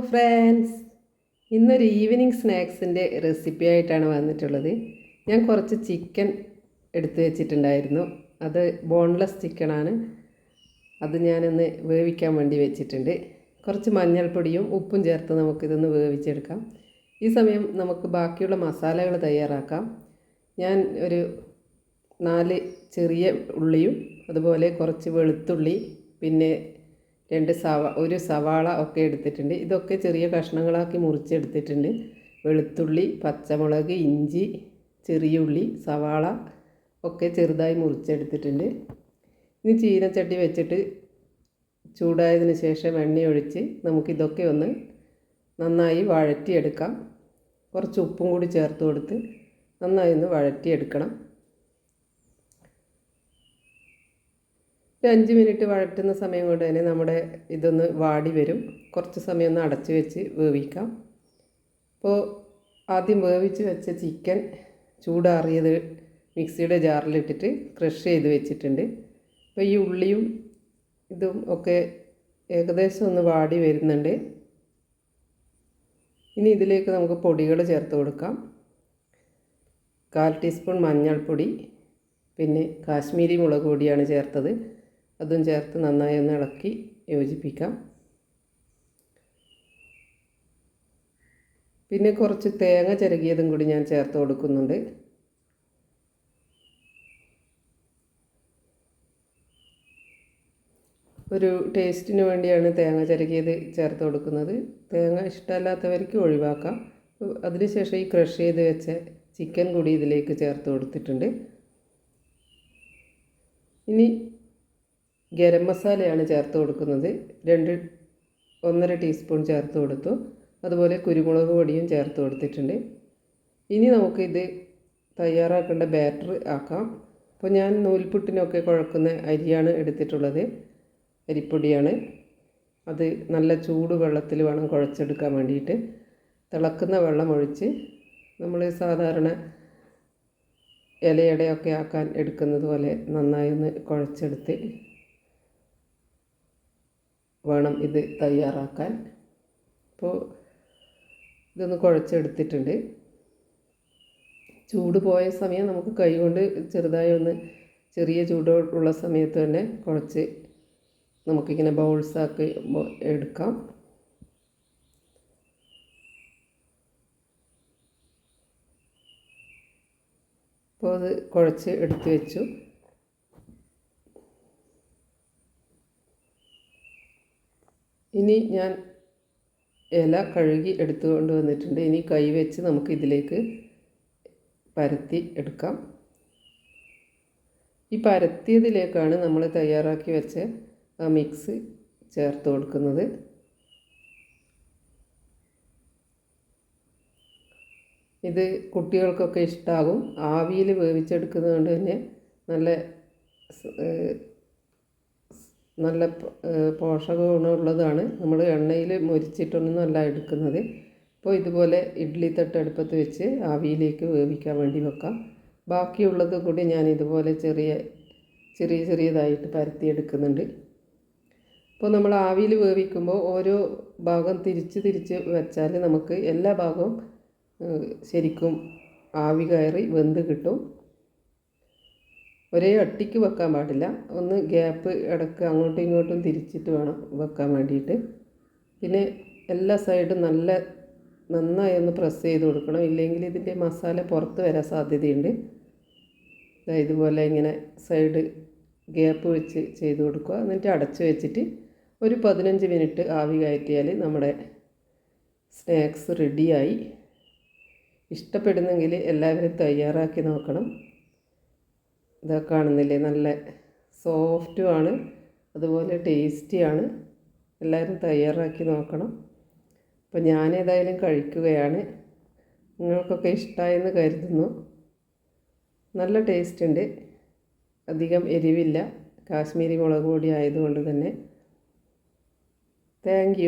Friends ഇന്നൊരു evening സ്നാക്സിന്റെ recipe ആയിട്ടാണ് വന്നിട്ടുള്ളത്. ഞാൻ കുറച്ച് ചിക്കൻ എടുത്തു വെച്ചിട്ടുണ്ടായിരുന്നു. അത് ബോൺലെസ് ചിക്കനാണ് അത് ഞാനൊന്ന് വേവിക്കാൻ വേണ്ടി വെച്ചിട്ടുണ്ട്. കുറച്ച് മഞ്ഞൾപ്പൊടിയും ഉപ്പും ചേർത്ത് നമുക്കിതൊന്ന് വേവിച്ചെടുക്കാം. ഈ സമയം നമുക്ക് ബാക്കിയുള്ള മസാലകൾ തയ്യാറാക്കാം. ഞാൻ ഒരു നാല് ചെറിയ ഉള്ളിയും അതുപോലെ കുറച്ച് വെളുത്തുള്ളി പിന്നെ രണ്ട് സവ ഒരു സവാള ഒക്കെ എടുത്തിട്ടുണ്ട്. ഇതൊക്കെ ചെറിയ കഷ്ണങ്ങളാക്കി മുറിച്ചെടുത്തിട്ടുണ്ട്. വെളുത്തുള്ളി പച്ചമുളക് ഇഞ്ചി ചെറിയ ഉള്ളി സവാള ഒക്കെ ചെറുതായി മുറിച്ചെടുത്തിട്ടുണ്ട്. ഇനി ചീനച്ചട്ടി വെച്ചിട്ട് ചൂടായതിന് ശേഷം എണ്ണയൊഴിച്ച് നമുക്കിതൊക്കെ ഒന്ന് നന്നായി വഴറ്റിയെടുക്കാം. കുറച്ച് ഉപ്പും കൂടി ചേർത്ത് കൊടുത്ത് നന്നായി ഒന്ന് വഴറ്റിയെടുക്കണം. ഒരു അഞ്ച് മിനിറ്റ് വഴറ്റുന്ന സമയം കൊണ്ട് തന്നെ നമ്മുടെ ഇതൊന്ന് വാടി വരും. കുറച്ച് സമയം ഒന്ന് അടച്ച് വെച്ച് വേവിക്കാം. അപ്പോൾ ആദ്യം വേവിച്ച് വെച്ച ചിക്കൻ ചൂടാറിയത് മിക്സിയുടെ ജാറിലിട്ടിട്ട് ക്രഷ് ചെയ്ത് വെച്ചിട്ടുണ്ട്. അപ്പോൾ ഈ ഉള്ളിയും ഇതും ഒക്കെ ഏകദേശം ഒന്ന് വാടി വരുന്നുണ്ട്. ഇനി ഇതിലേക്ക് നമുക്ക് പൊടികൾ ചേർത്ത് കൊടുക്കാം. കാൽ ടീസ്പൂൺ മഞ്ഞൾപ്പൊടി പിന്നെ കാശ്മീരി മുളക് പൊടിയാണ് ചേർത്തത്. അതും ചേർത്ത് നന്നായി ഒന്ന് ഇളക്കി യോജിപ്പിക്കാം. പിന്നെ കുറച്ച് തേങ്ങ ചിരകിയതും കൂടി ഞാൻ ചേർത്ത് കൊടുക്കുന്നുണ്ട്. ഒരു ടേസ്റ്റിന് വേണ്ടിയാണ് തേങ്ങ ചിരകിയത് ചേർത്ത് കൊടുക്കുന്നത്. തേങ്ങ ഇഷ്ടമല്ലാത്തവർക്ക് ഒഴിവാക്കാം. അതിനുശേഷം ഈ ക്രഷ് ചെയ്ത് വെച്ച ചിക്കൻ കൂടി ഇതിലേക്ക് ചേർത്ത് കൊടുത്തിട്ടുണ്ട്. ഇനി ഗരം മസാലയാണ് ചേർത്ത് കൊടുക്കുന്നത്. രണ്ട് ഒന്നര ടീസ്പൂൺ ചേർത്ത് കൊടുത്തു. അതുപോലെ കുരുമുളക് പൊടിയും ചേർത്ത് കൊടുത്തിട്ടുണ്ട്. ഇനി നമുക്കിത് തയ്യാറാക്കേണ്ട ബാറ്റർ ആക്കാം. അപ്പോൾ ഞാൻ നൂൽപുട്ടിനൊക്കെ കുഴക്കുന്ന അരിയാണ് എടുത്തിട്ടുള്ളത്. അരിപ്പൊടിയാണ്. അത് നല്ല ചൂട് വെള്ളത്തിൽ വേണം കുഴച്ചെടുക്കാൻ വേണ്ടിയിട്ട്. തിളക്കുന്ന വെള്ളം ഒഴിച്ച് നമ്മൾ സാധാരണ ഇലയടയൊക്കെ ആക്കാൻ എടുക്കുന്നത് പോലെ നന്നായി ഒന്ന് കുഴച്ചെടുത്ത് വേണം ഇത് തയ്യാറാക്കാൻ. അപ്പോൾ ഇതൊന്ന് കുഴച്ചെടുത്തിട്ടുണ്ട്. ചൂട് പോയ സമയം നമുക്ക് കൈകൊണ്ട് ചെറുതായി ഒന്ന് ചെറിയ ചൂടുള്ള സമയത്ത് തന്നെ കുഴച്ച് നമുക്കിങ്ങനെ ബൗൾസാക്കി എടുക്കാം. അപ്പോൾ അത് കുഴച്ച് എടുത്തു വെച്ചു. ഇനി ഞാൻ ഇല കഴുകി എടുത്തുകൊണ്ട് വന്നിട്ടുണ്ട്. ഇനി കൈ വെച്ച് നമുക്ക് ഇതിലേക്ക് പരത്തി എടുക്കാം. ഈ പരത്തിയതിലേക്കാണ് നമ്മൾ തയ്യാറാക്കി വെച്ച ആ മിക്സ് ചേർത്ത് കൊടുക്കുന്നത്. ഇത് കുട്ടികൾക്കൊക്കെ ഇഷ്ടമാകും ആവിയിൽ വേവിച്ചെടുക്കുന്നത് കൊണ്ട് തന്നെ നല്ല നല്ല പോഷക ഗുണമുള്ളതാണ്. നമ്മൾ എണ്ണയിൽ മുരിച്ചിട്ടൊന്നും അല്ല എടുക്കുന്നത്. അപ്പോൾ ഇതുപോലെ ഇഡ്ഡലി തട്ട് അടുപ്പത്ത് വെച്ച് ആവിയിലേക്ക് വേവിക്കാൻ വേണ്ടി വെക്കാം. ബാക്കിയുള്ളത് കൂടി ഞാൻ ഇതുപോലെ ചെറിയ ചെറിയ ചെറിയതായിട്ട് പരത്തിയെടുക്കുന്നുണ്ട്. അപ്പോൾ നമ്മൾ ആവിയിൽ വേവിക്കുമ്പോൾ ഓരോ ഭാഗം തിരിച്ച് തിരിച്ച് വെച്ചാൽ നമുക്ക് എല്ലാ ഭാഗവും ശരിക്കും ആവി കയറി വെന്ത് കിട്ടും. ഒരേ ഒട്ടിക്ക് വെക്കാൻ പാടില്ല. ഒന്ന് ഗ്യാപ്പ് ഇടയ്ക്ക് അങ്ങോട്ടും ഇങ്ങോട്ടും തിരിച്ചിട്ട് വേണം വെക്കാൻ വേണ്ടിയിട്ട്. പിന്നെ എല്ലാ സൈഡും നല്ല നന്നായി ഒന്ന് പ്രസ് ചെയ്ത് കൊടുക്കണം. ഇല്ലെങ്കിൽ ഇതിന്റെ മസാല പുറത്ത് വരാൻ സാധ്യതയുണ്ട്. ഇതുപോലെ ഇങ്ങനെ സൈഡ് ഗ്യാപ്പ് വെച്ച് ചെയ്ത് കൊടുക്കുക. എന്നിട്ട് അടച്ചു വെച്ചിട്ട് ഒരു പതിനഞ്ച് മിനിറ്റ് ആവി കയറ്റിയാൽ നമ്മുടെ സ്നാക്സ് റെഡിയായി ഇഷ്ടപ്പെടുന്നെങ്കിൽ എല്ലാവരും തയ്യാറാക്കി നോക്കണം. ഇതാ കാണുന്നില്ലേ? നല്ല സോഫ്റ്റുമാണ്. അതുപോലെ ടേസ്റ്റിയാണ്. എല്ലാവരും തയ്യാറാക്കി നോക്കണം. അപ്പോൾ ഞാനേതായാലും കഴിക്കുകയാണ്. നിങ്ങൾക്കൊക്കെ ഇഷ്ടമായെന്ന് കരുതുന്നു. നല്ല ടേസ്റ്റ് ഉണ്ട് അധികം എരിവില്ല. കാശ്മീരി മുളക് പൊടി ആയതുകൊണ്ട് തന്നെ. താങ്ക്